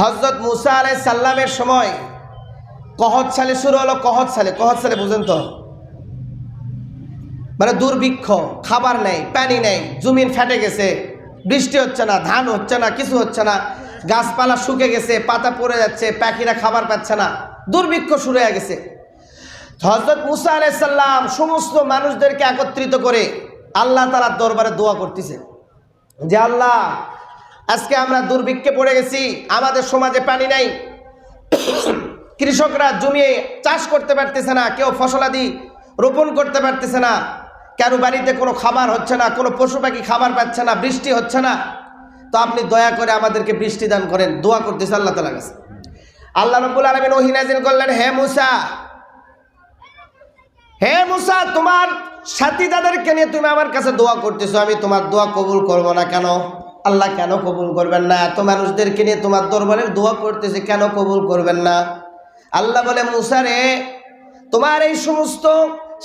হজরত মুসা আলাই সাল্লামের সময় কহত সালে শুরু হলো কহত সালে। কহত সালে বুঝেন তো? মানে দুর্ভিক্ষ, খাবার নেই, পানি নেই জমিন ফেটে গেছে, বৃষ্টি হচ্ছে না, ধান হচ্ছে না, কিছু হচ্ছে না, গাছপালা শুকে গেছে, পাতা পড়ে যাচ্ছে, পাখিরা খাবার পাচ্ছে না, দুর্ভিক্ষ শুরু হয়ে গেছে। হজরত মুসা আলাইসাল্লাম সমস্ত মানুষদেরকে একত্রিত করে আল্লাহ তালার দরবারে দোয়া করতেছে। যে আল্লাহ আজকে আমরা দুর্ভিক্ষে পড়ে গেছি, আমাদের সমাজে পানি নাই। কৃষকরা জমিয়ে চাষ করতে পারতেছে না, কেউ ফসলাদি রোপণ করতে পারতেছে না, কারও বাড়িতে কোনো খাবার হচ্ছে না, কোনো পশু পাখি খাবার পাচ্ছে না, বৃষ্টি হচ্ছে না। তো আপনি দয়া করে আমাদেরকে বৃষ্টি দান করেন, দোয়া করতেছে আল্লাহ তালা কাছে। আল্লাহ রব্বুল আলমিন ওহিনাজিন করলেন, হে মুসা হে মুসা, তোমার সাথী তাদেরকে নিয়ে তুমি আমার কাছে দোয়া করতেছো, আমি তোমার দোয়া কবুল করব না কেন? আল্লাহ কেন কবুল করবেন না? এত মানুষদেরকে নিয়ে তোমার দরবারের দোয়া করতেছে, কেন কবুল করবেন না? আল্লাহ বলে, মুসা রে, তোমার এই সমস্ত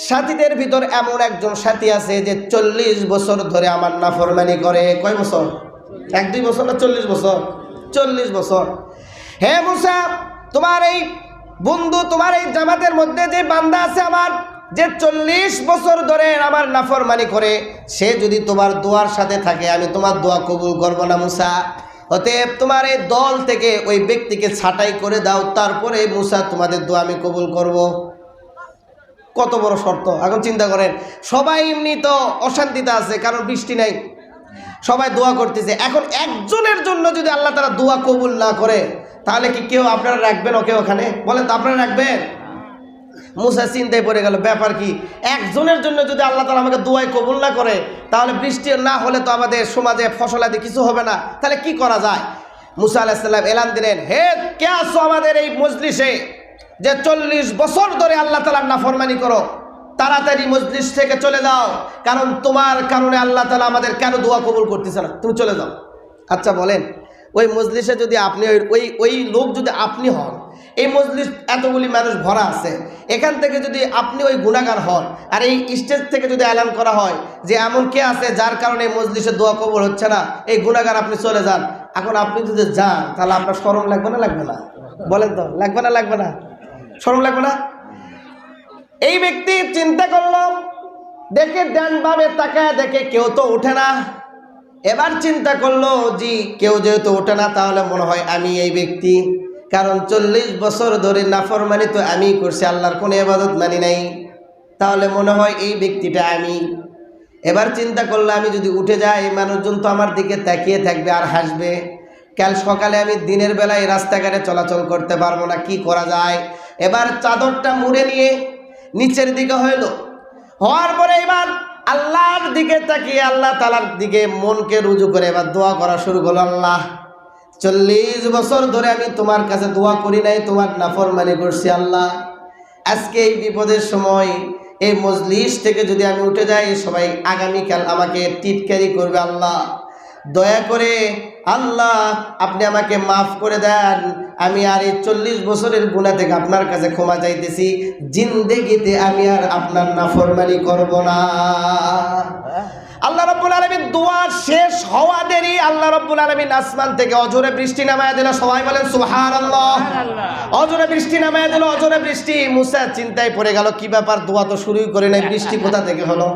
সাথীদের ভিতর এমন একজন সাথী আছে যে চল্লিশ বছর ধরে আমার নাফরমানি করে। কয় বছর? এক, দুই বছর না চল্লিশ বছর? চল্লিশ বছর। হে মুসা, তোমার এই বন্ধু, তোমার এই জামাতের মধ্যে যে বান্দা আছে আমার যে চল্লিশ বছর ধরে আমার নাফর নাফরমানি করে, সে যদি তোমার দোয়ার সাথে থাকে, আমি তোমার দোয়া কবুল করব না মুসা। অতএব তোমার এই দল থেকে ওই ব্যক্তিকে ছাঁটাই করে দাও, তারপরে মুসা তোমাদের দোয়া আমি কবুল করব। কত বড় শর্ত, এখন চিন্তা করেন, সবাই এমনি তো অশান্তিতে আছে, কারণ বৃষ্টি নাই। সবাই দোয়া করতেছে। এখন একজনের জন্য যদি আল্লাহ তারা দোয়া কবুল না করে, তাহলে কি কেউ আপনারা রাখবেন ওকে ওখানে? বলেন তো, আপনারা রাখবেন? মুসা চিন্তায় পড়ে গেল, ব্যাপার কি? একজনের জন্য যদি আল্লাহ তালা আমাকে দোয়াই কবুল না করে, তাহলে বৃষ্টি না হলে তো আমাদের সমাজে ফসলাদি কিছু হবে না। তাহলে কি করা যায়? মুসা আলাহিসাল্লাম এলান দিলেন, হে, কে আসো আমাদের এই মজলিসে? যে চল্লিশ বছর ধরে আল্লাহ তালার নাফরমানি করো। তাড়াতাড়ি মজলিস থেকে চলে যাও, কারণ তোমার কারণে আল্লাহ তালা আমাদের কেন দোয়া কবুল করতেছে না? তুমি চলে যাও। আচ্ছা বলেন, ওই মজলিসে যদি আপনি, ওই- ওই ওই লোক যদি আপনি হন এই মজলিস এতগুলি মানুষ ভরা আছে। এখান থেকে যদি আপনি ওই গুণাগার হন, আর এই স্টেজ থেকে যদি এলান করা হয় যে এমন কে আছে যার কারণে এই মজলিসে দোয়া কবর হচ্ছে না, এই গুণাগার আপনি চলে যান। এখন আপনি যদি যান, তাহলে আপনার স্মরণ লাগবে না লাগবে না? বলেন তো, লাগবে না লাগবে না? স্মরণ লাগবে না? এই ব্যক্তি চিন্তা করল, দেখে ডান বামে তাকায়, দেখে কেউ তো ওঠে না। এবার চিন্তা করল, জি, কেউ যেহেতু ওঠে না, তাহলে মনে হয় আমি এই ব্যক্তি। কারণ চল্লিশ বছর ধরে নাফরমানি তো আমি করছি, আল্লাহর কোনো এবাদত মানি নাই। তাহলে মনে হয় এই ব্যক্তিটা আমি। এবার চিন্তা করলে আমি যদি উঠে যাই মানুষজন তো আমার দিকে তাকিয়ে থাকবে আর হাসবে। কাল সকালে আমি দিনের বেলায় রাস্তাঘাটে চলাচল করতে পারব না, কি করা যায়? এবার চাদরটা মুড়ে নিয়ে নিচের দিকে হইল। হওয়ার পরে এবার আল্লাহর দিকে তাকিয়ে, আল্লাহ তালার দিকে মনকে রুজু করে এবার দোয়া করা শুরু করল, আল্লাহ চল্লিশ বছর ধরে আমি তোমার কাছে দোয়া করি নাই, তোমার নাফরমানি করছি আল্লাহ। আজকে এই বিপদের সময়, এই মজলিস থেকে যদি আমি উঠে যাই, সবাই আগামীকাল আমাকে টিটকারি করবে আল্লাহ। দয়া করে আল্লাহ, আপনি আমাকে মাফ করে দেন। আমি আর এই চল্লিশ বছরের গুণা থেকে আপনার কাছে ক্ষমা চাইতেছি। জিন্দেগিতে আমি আর আপনার নাফরমানি করব না। আল্লাহ রব্বুল আলমীর দোয়া শেষ হওয়া দেরি। আল্লাহ রব্বুল আলমীর আসমান থেকে অজরে বৃষ্টি নামায় দিল। সবাই বলেন সুহার আল্লাহ অজরে বৃষ্টি নামায় দিল অজরে বৃষ্টি। মুসা চিন্তায় পড়ে গেল কি ব্যাপার? দোয়া তো শুরুই করে নাই। বৃষ্টি কোথা থেকে হলো?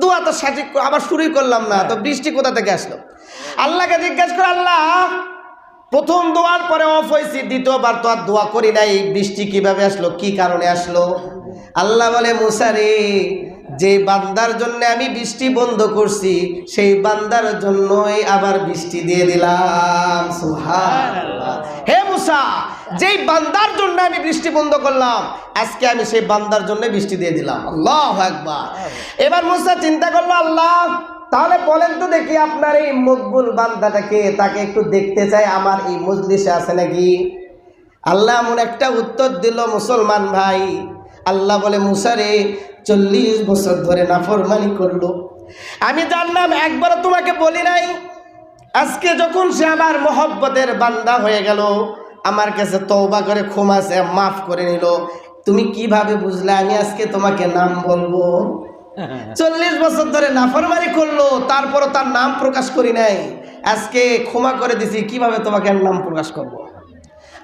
দোয়া তো সঠিক আবার শুরুই করলাম না। তো বৃষ্টি কোথা থেকে আসলো? আল্লাহকে জিজ্ঞাসা করে আল্লাহ প্রথম দোয়ার পরে অফ হয়েছি দ্বিতীয়বার তো আর দোয়া করি নাই। এই বৃষ্টি কীভাবে আসলো? কি কারণে আসলো? আল্লাহ বলে মুসারে যে বান্দার জন্য আমি বৃষ্টি বন্ধ করছি, সেই বান্দার জন্যই আবার বৃষ্টি দিয়ে দিলাম। হে মুসা, যেই বান্দার জন্য আমি বৃষ্টি বন্ধ করলাম, আজকে আমি সেই বান্দার জন্য বৃষ্টি দিয়ে দিলাম। আল্লাহ একবার এবার মুসা চিন্তা করল, আল্লাহ, তাহলে বলেন তো দেখি আপনার এই মকবুল বান্দাটাকে তাকে একটু দেখতে চাই, আমার এই মজলিসে আছে নাকি? আল্লাহ এমন একটা উত্তর দিল, মুসলমান ভাই আল্লাহ বলে মুসারে চল্লিশ বছর ধরে নাফরমানি করল। আমি জানলাম একবার তোমাকে বলি নাই। আজকে যখন সে আমার মহব্বতের বান্দা হয়ে গেল, আমার কাছে তৌবা করে ক্ষমা সে মাফ করে নিল। তুমি কীভাবে বুঝলে? আমি আজকে তোমাকে নাম বলব। চল্লিশ বছর ধরে নাফরমানি করল, তারপরও তার নাম প্রকাশ করি নাই। আজকে ক্ষমা করে দিছি, কীভাবে তোমাকে নাম প্রকাশ করব।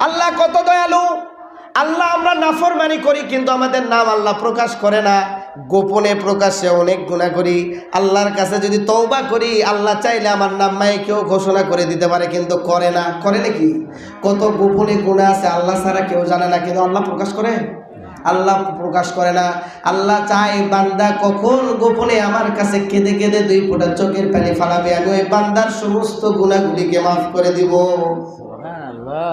আল্লাহ কত দয়ালু। আল্লাহ আমরা নাফরমানি করি, কিন্তু আমাদের নাম আল্লাহ প্রকাশ করে না। গোপনে প্রকাশে অনেক গুণা করি। আল্লাহর কাছে যদি তৌবা করি, আল্লাহ চাইলে আমার নাম মায়ে কেউ ঘোষণা করে দিতে পারে, কিন্তু করে না। করে নাকি কত গোপনে গুণা আছে, আল্লাহ ছাড়া কেউ জানে না, কিন্তু আল্লাহ প্রকাশ করে? আল্লাহ প্রকাশ করে না। আল্লাহ চায় বান্দা কখন গোপনে আমার কাছে কেঁদে কেঁদে দুই ফোঁটা চোখের পানি ফালাবে। আমি ওই বান্দার সমস্ত গুণাগুলিকে মাফ করে দিব। সুবহানাল্লাহ।